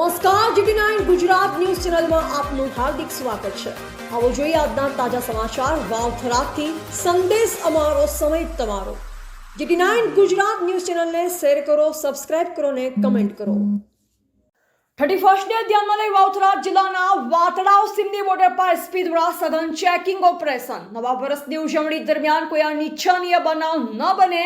નમસ્કાર, GT nine Gujarat news ચેનલમાં આપનું હાર્દિક સ્વાગત છે. આવો જોઈએ આજના તાજા સમાચાર. વાવથરાથી સંદેશ અમારો, સમય તમારો. જીટી નાઇન ગુજરાત ન્યૂઝ ચેનલને શેર કરો, સબસ્ક્રાઇબ કરો ને કમેન્ટ કરો. થર્ટી ફર્સ્ટને ધ્યાનમાં લઈ વાવથરા જિલ્લાના વાતડાવ સિમની બોર્ડર પર એસપી દ્વારા સઘન ચેકિંગ ઓપરેશન. નવા વર્ષની ઉજવણી દરમિયાન કોઈ અનિચ્છનીય બનાવ ન બને.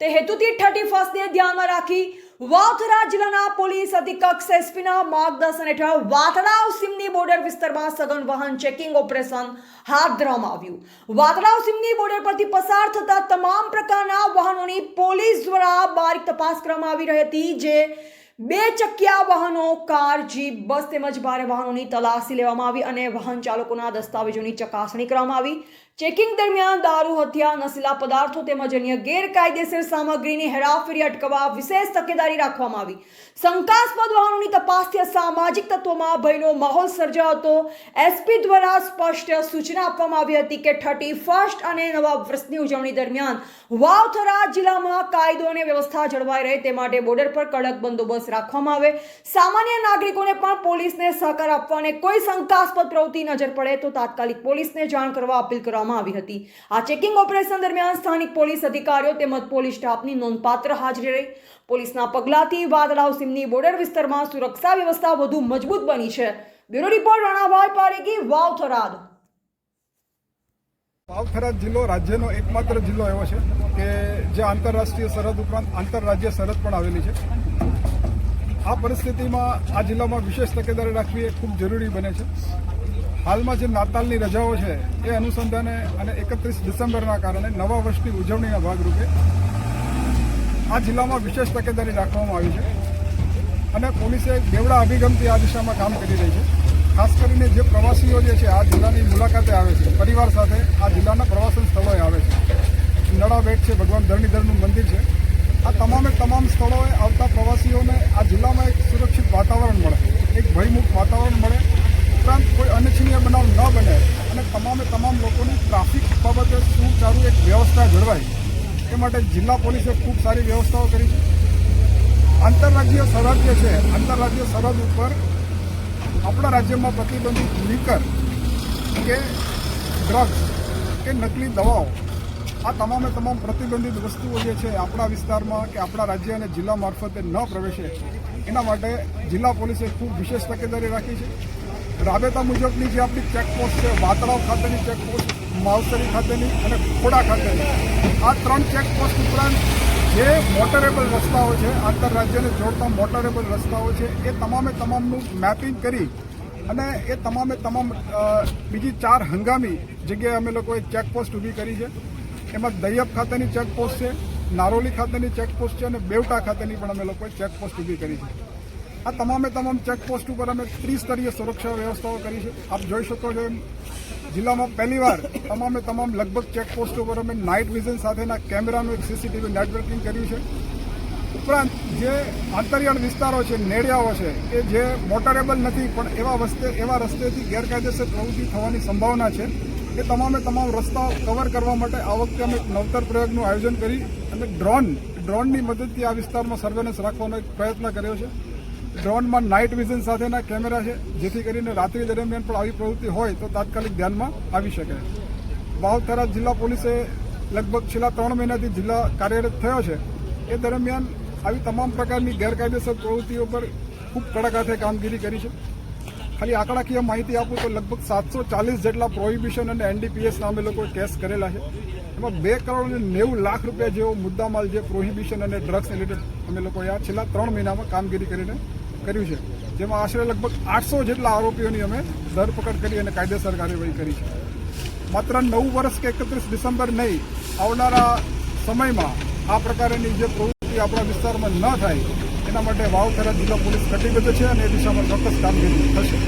તે હેતુથી થર્ટી ફર્સ્ટને ધ્યાનમાં રાખી વાવથરા જિલ્લાના પોલીસ અધિકક્ષ એસપીના માર્ગદર્શન હેઠળ વાતડાવ સિમની બોર્ડર વિસ્તારમાં સઘન વાહન ચેકિંગ ઓપરેશન હાથ ધરવામાં આવ્યું. વાતડાવ સિમની બોર્ડર પરથી પસાર થતા તમામ પ્રકારના વાહનોની પોલીસ દ્વારા બારીક તપાસ કરવામાં આવી રહી હતી, જે બે ચક્યા વાહનો, કાર, જીપ, બસ તેમજ ભારે વાહનોની તલાશી લેવામાં આવી અને વાહન ચાલકોના દસ્તાવેજોની ચકાસણી કરવામાં આવી. ચેકિંગ દરમિયાન દારૂ, હથિયાર, નશીલા પદાર્થો તેમજ અન્ય ગેરકાયદેસર સામગ્રીની હેરાફેરી અટકાવવા વિશેષ તકેદારી રાખવામાં આવી. શંકાસ્પદ વાહનોની તપાસથી સામાજિક તત્વોમાં ભયનો માહોલ સર્જાયો હતો. એસપી દ્વારા સ્પષ્ટ સૂચના આપવામાં આવી હતી કે થર્ટી ફર્સ્ટ અને નવા વર્ષની ઉજવણી દરમિયાન વાવથરા જિલ્લામાં કાયદો અને વ્યવસ્થા જળવાઈ રહે તે માટે બોર્ડર પર કડક બંદોબસ્ત રાખવામાં આવે. સામાન્ય નાગરિકોને પણ પોલીસને સહકાર આપવા અને કોઈ શંકાસ્પદ પ્રવૃત્તિ નજર પડે તો તાત્કાલિક પોલીસને જાણ કરવા અપીલ કરવામાં આવી હતી. આ ચેકિંગ ઓપરેશન દરમિયાન સ્થાનિક પોલીસ અધિકારીઓ તેમજ પોલીસ સ્ટાફની નોંધપાત્ર હાજરી રહી. પોલીસના પગલાંથી વાદળાવ સિમની બોર્ડર વિસ્તારમાં સુરક્ષા વ્યવસ્થા વધુ મજબૂત બની છે. બ્યુરો રિપોર્ટ રાણાભાઈ પારેખી વાવ થરાદ વાવથરા જિલ્લો રાજ્યનો એકમાત્ર જિલ્લો એવો છે કે જે આંતરરાષ્ટ્રીય સરહદ ઉપરાંત આંતરરાજ્ય સરહદ પણ આવેલી છે. આ પરિસ્થિતિમાં આ જિલ્લામાં વિશેષ તકેદારી રાખવી એ ખૂબ જરૂરી બને છે. હાલમાં જે નાતાલની રજાઓ છે એ અનુસંધાને અને એકત્રીસ ડિસેમ્બરના કારણે નવા વર્ષની ઉજવણીના ભાગરૂપે આ જિલ્લામાં વિશેષ તકેદારી રાખવામાં આવી છે અને પોલીસે બેવડા અભિગમથી આ દિશામાં કામ કરી રહી છે. ખાસ કરીને જે પ્રવાસીઓ જે છે, આ જિલ્લાની મુલાકાતે આવે છે, પરિવાર સાથે આ જિલ્લાના પ્રવાસન સ્થળોએ આવે છે. નળાબેટ છે, ભગવાન ધરણીધરનું મંદિર છે. આ તમામે તમામ સ્થળોએ આવતા પ્રવાસીઓને આ જિલ્લામાં એક સુરક્ષિત વાતાવરણ મળે, એક ભયમુક્ત વાતાવરણ મળે ઉપરાંત કોઈ અનિચ્છનીય બનાવ ન બને અને તમામે તમામ લોકોની ટ્રાફિક બાબતે સુચારું એક વ્યવસ્થા જળવાય એ માટે જિલ્લા પોલીસે ખૂબ સારી વ્યવસ્થાઓ કરી છે. આંતરરાજ્ય સરહદ જે છે, આંતરરાજ્ય સરહદ ઉપર આપણા રાજ્યમાં પ્રતિબંધિત લીકર કે ડ્રગ્સ કે નકલી દવાઓ, આ તમામે તમામ પ્રતિબંધિત વસ્તુઓ જે છે, આપણા વિસ્તારમાં કે આપણા રાજ્ય અને જિલ્લા મારફતે ન પ્રવેશે, એના માટે જિલ્લા પોલીસે ખૂબ વિશેષ તકેદારી રાખી છે. રાબેતા મુજબની જે આપણી ચેકપોસ્ટ છે વાતળાવ ખાતેની ચેકપોસ્ટ માવસરી ખાતેની અને ખોડા ખાતેની, આ ત્રણ ચેકપોસ્ટ ઉપરાંત જે મોટરેબલ રસ્તાઓ છે આંતરરાજ્યને જોડતા મોટરેબલ રસ્તાઓ છે, એ તમામે તમામનું મેપિંગ કરી અને એ તમામે તમામ બીજી ચાર હંગામી જગ્યાએ અમે લોકોએ ચેકપોસ્ટ ઊભી કરી છે. એમાં દૈયપ ખાતેની ચેકપોસ્ટ છે, નારોલી ખાતેની ચેકપોસ્ટ છે અને બેવટા ખાતેની પણ અમે લોકોએ ચેકપોસ્ટ ઊભી કરી છે. આ તમામે તમામ ચેકપોસ્ટ ઉપર અમે ત્રિસ્તરીય સુરક્ષા વ્યવસ્થાઓ કરી છે. આપ જોઈ શકો છો એમ, જિલ્લામાં પહેલીવાર તમામે તમામ લગભગ ચેકપોસ્ટ ઉપર અમે નાઇટ વિઝન સાથેના કેમેરાનું એક સીસીટીવી નેટવર્કિંગ કર્યું છે. ઉપરાંત જે આંતરિયાળ વિસ્તારો છે નેડિયાઓ છે કે જે મોટરેબલ નથી, પણ એવા વસ્તે, એવા રસ્તેથી ગેરકાયદેસર પ્રવૃત્તિ થવાની સંભાવના છે. એ તમામે તમામ રસ્તાઓ કવર કરવા માટે આ વખતે અમે નવતર પ્રયોગનું આયોજન કરી અને ડ્રોન ડ્રોનની મદદથી આ વિસ્તારમાં સર્વેલન્સ રાખવાનો એક પ્રયત્ન કર્યો છે. ડ્રોનમાં નાઇટ વિઝન સાથેના કેમેરા છે, જેથી કરીને રાત્રિ દરમિયાન પણ આવી પ્રવૃત્તિ હોય તો તાત્કાલિક ધ્યાનમાં આવી શકે. વાવથરા જિલ્લા પોલીસે લગભગ છેલ્લા ત્રણ મહિનાથી જિલ્લા કાર્યરત થયો છે. એ દરમિયાન આવી તમામ પ્રકારની ગેરકાયદેસર પ્રવૃત્તિઓ પર ખૂબ કડક હાથે કામગીરી કરી છે. ખાલી આંકડાકીય માહિતી આપું તો લગભગ સાતસો ચાલીસ જેટલા પ્રોહિબિશન અને એનડીપીએસના અમે લોકો કેસ કરેલા છે. એમાં બે કરોડ અને નેવું લાખ રૂપિયા જેવો મુદ્દામાલ જે પ્રોહિબિશન અને ડ્રગ્સ રિલેટેડ અમે લોકોએ આ છેલ્લા ત્રણ મહિનામાં કામગીરી કરીને કર્યું છે. જેમાં આશરે લગભગ આઠસો જેટલા આરોપીઓની અમે ધરપકડ કરી અને કાયદેસર કાર્યવાહી કરી છે. માત્ર નવું વર્ષ કે એકત્રીસ ડિસેમ્બર નહીં, આવનારા સમયમાં આ પ્રકારની જે પ્રવૃત્તિ આપણા વિસ્તારમાં ન થાય, એના માટે વાવખેરા જિલ્લા પોલીસ કટિબદ્ધ છે અને એ દિશામાં ચોક્કસ કામગીરી થશે.